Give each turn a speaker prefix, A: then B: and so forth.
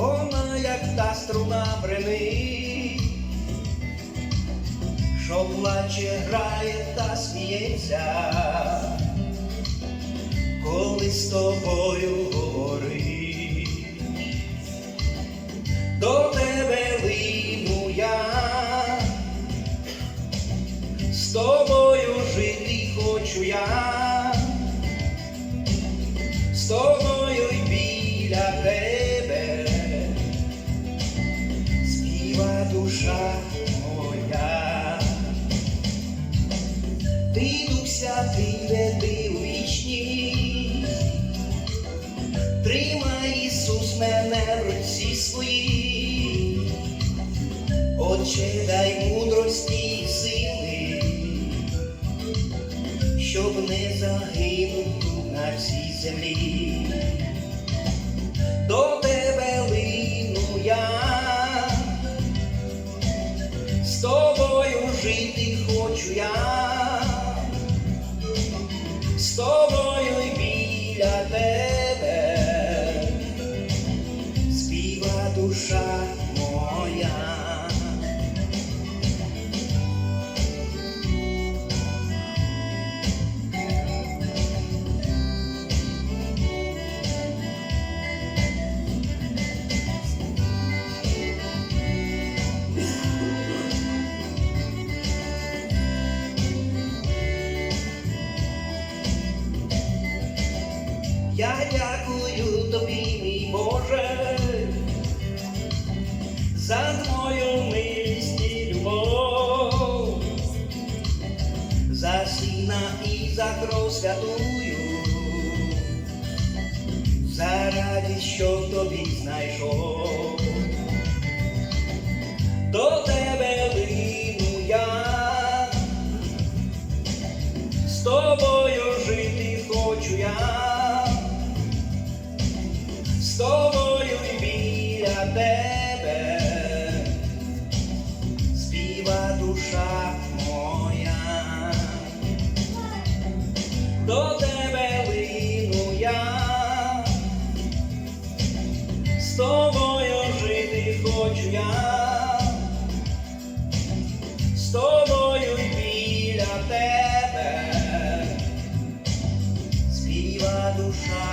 A: вона як та струна бренить, що плаче, грає та сміється, коли з тобою говорить, до тебе лину я, з тобою жити хочу я, з душа моя, ти дух святий веди у вічність, тримай Ісус мене в руці своїй, Отче, дай мудрості і сили, щоб не загинув на всій землі. Хочу Я дякую тобі, мій Боже, за твою милість і любов, за сина і за кров святую, за радість, що тобі знайшов. До тебе лину я, з тобою жити хочу я тебе. Співа душа моя, до тебе лину я, з тобою жити хочу я, з тобою біля тебе. Співа душа.